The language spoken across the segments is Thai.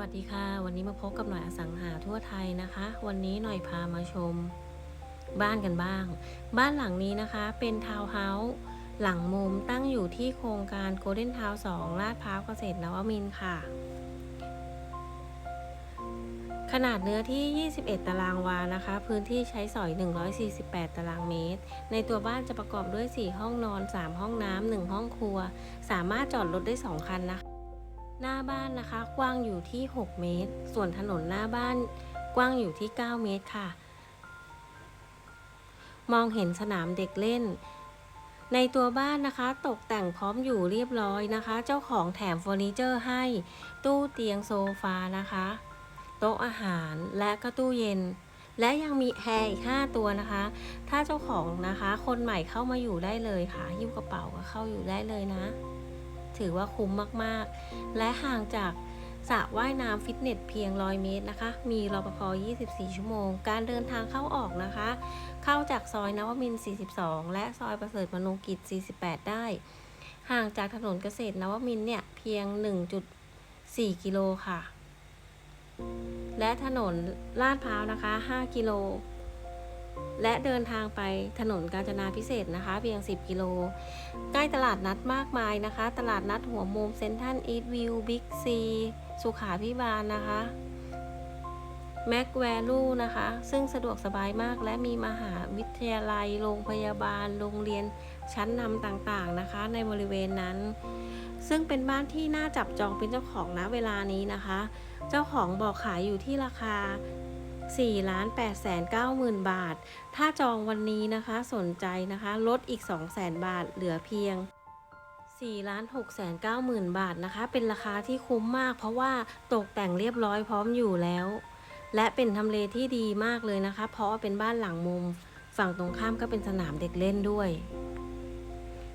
วัสดีค่ะ วันนี้มาพบกับหน่อยอสังหาทั่วไทยนะคะ วันนี้หน่อยพามาชม บ้านกันบ้าง บ้านหลังนี้นะคะ เป็นทาวน์เฮาส์หลังมุมตั้งอยู่ที่โครงการโกลเด้นทาวน์2ลาดพร้าวเกษตรนวมินทร์ค่ะ ขนาดเนื้อที่ 21 ตารางวานะคะ พื้นที่ใช้สอย 148 ตารางเมตร ในตัวบ้านจะประกอบด้วย 4 ห้องนอน 3 ห้องน้ำ1ห้องครัว สามารถจอดรถได้ 2 คันนะคะ หน้าบ้านนะคะกว้างอยู่ที่ 6 เมตร ส่วนถนนหน้าบ้านกว้างอยู่ที่ 9 เมตรค่ะ มองเห็นสนามเด็กเล่น ในตัวบ้านนะคะ ตกแต่งพร้อมอยู่เรียบร้อยนะคะ เจ้าของแถมเฟอร์นิเจอร์ให้ ตู้เตียงโซฟานะคะ โต๊ะอาหารและก็ตู้เย็น และยังมีแอร์อีก 5 ตัวนะคะ ถ้าเจ้าของนะคะ คนใหม่เข้ามาอยู่ได้เลยค่ะหิ้วกระเป๋าก็เข้าอยู่ได้เลยนะ ถือว่าคุ้มมากๆ และห่างจากสระว่ายน้ำฟิตเนสเพียง 100 เมตรนะคะ มีรปภ 24 ชั่วโมง การเดินทางเข้าออกนะคะ เข้าจากซอยนวมิน 42 และซอยประเสริฐมนูกิจ 48 ได้ ห่างจากถนนเกษตรนวมินเนี่ย เพียง 1.4 กิโลค่ะ และถนนลาดพร้าวนะคะ 5 กิโล และเดินทางไปถนนกาญจนาพิเศษนะคะ เพียง 10 กิโล ใกล้ตลาดนัดมากมายนะคะ ตลาดนัดหัวมุมเซ็นทรัลอีทวิวบิ๊กซีสุขาพิบาลนะคะแม็กแวลูนะคะ ซึ่งสะดวกสบายมากและมีมหาวิทยาลัย โรงพยาบาล โรงเรียนชั้นนำต่างๆนะคะ ในบริเวณนั้น ซึ่งเป็นบ้านที่น่าจับจองเป็นเจ้าของณเวลานี้นะคะ เจ้าของบอกขายอยู่ที่ราคา 4ล้าน8แสน9หมื่นบาท ถ้าจองวันนี้นะคะสนใจนะคะ ลดอีก 2 0 0แสนบาทเหลือเพียง4ล้าน6แสน9หมื่นบาทนะคะ เป็นราคาที่คุ้มมาก เพราะว่าตกแต่งเรียบร้อยพร้อมอยู่แล้ว และเป็นทำเลที่ดีมากเลยนะคะ เพราะว่าเป็นบ้านหลังมุม ฝั่งตรงข้ามก็เป็นสนามเด็กเล่นด้วย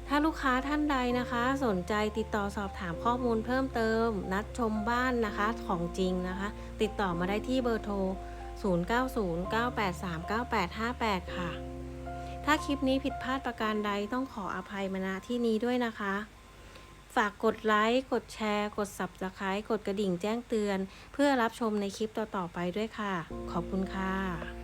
ถ้าลูกค้าท่านใดนะคะ สนใจติดต่อสอบถามข้อมูลเพิ่มเติม นัดชมบ้านนะคะของจริงนะคะ ติดต่อมาได้ที่เบอร์โทร 0909839858 ค่ะ ถ้าคลิปนี้ผิดพลาดประการใดต้องขออภัยมาณที่นี้ด้วยนะคะ ฝากกดไลค์ กดแชร์ กด Subscribe กดกระดิ่งแจ้งเตือน เพื่อรับชมในคลิปต่อๆไปด้วยค่ะ ขอบคุณค่ะ